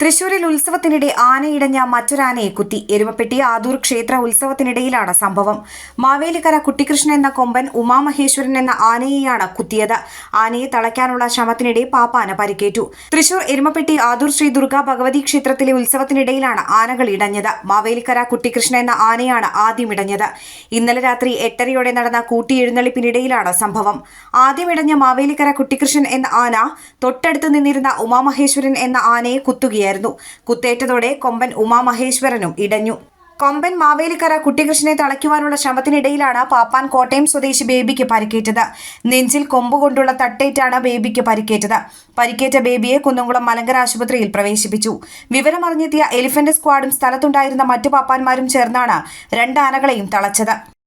തൃശൂരിൽ ഉത്സവത്തിനിടെ ആനയിടഞ്ഞ മറ്റൊരാനയെ കുത്തി എരുമപ്പെട്ടി ആദൂർ ക്ഷേത്ര ഉത്സവത്തിനിടയിലാണ് സംഭവം. മാവേലിക്കര കുട്ടികൃഷ്ണൻ എന്ന കൊമ്പൻ ഉമാമഹേശ്വരൻ എന്ന ആനയെയാണ് കുത്തിയത്. ആനയെ തളയ്ക്കാനുള്ള ശ്രമത്തിനിടെ പാപ്പാന പരിക്കേറ്റു. തൃശൂർ എരുമപ്പെട്ടി ആദൂർ ശ്രീ ദുർഗാ ഭഗവതി ക്ഷേത്രത്തിലെ ഉത്സവത്തിനിടയിലാണ് ആനകൾ ഇടഞ്ഞത്. മാവേലിക്കര കുട്ടികൃഷ്ണൻ എന്ന ആനയാണ് ആദ്യം ഇടഞ്ഞത്. ഇന്നലെ രാത്രി എട്ടരയോടെ നടന്ന കൂട്ടിയെഴുന്നള്ളിപ്പിനിടയിലാണ് സംഭവം. ആദ്യം ഇടഞ്ഞ മാവേലിക്കര കുട്ടികൃഷ്ണൻ എന്ന ആന തൊട്ടടുത്ത് നിന്നിരുന്ന ഉമാമഹേശ്വരൻ എന്ന ആനയെ കുത്തുകയായിരുന്നു. കുത്തേറ്റതോടെ കൊമ്പൻ ഉമാ ഉമാമഹേശ്വരനും ഇടഞ്ഞു. കൊമ്പൻ മാവേലിക്കര കുട്ടികൃഷ്ണനെ തളയ്ക്കുവാനുള്ള ശ്രമത്തിനിടയിലാണ് പാപ്പാൻ കോട്ടയം സ്വദേശി ബേബിക്ക് പരിക്കേറ്റത്. നെഞ്ചിൽ കൊമ്പുകൊണ്ടുള്ള തട്ടേറ്റാണ് ബേബിക്ക് പരിക്കേറ്റത്. പരിക്കേറ്റ ബേബിയെ കുന്നംകുളം മലങ്കര ആശുപത്രിയിൽ പ്രവേശിപ്പിച്ചു. വിവരമറിഞ്ഞെത്തിയ എലിഫന്റ് സ്ക്വാഡും സ്ഥലത്തുണ്ടായിരുന്ന മറ്റു പാപ്പാന്മാരും ചേർന്നാണ് രണ്ടാനകളെയും തളച്ചത്.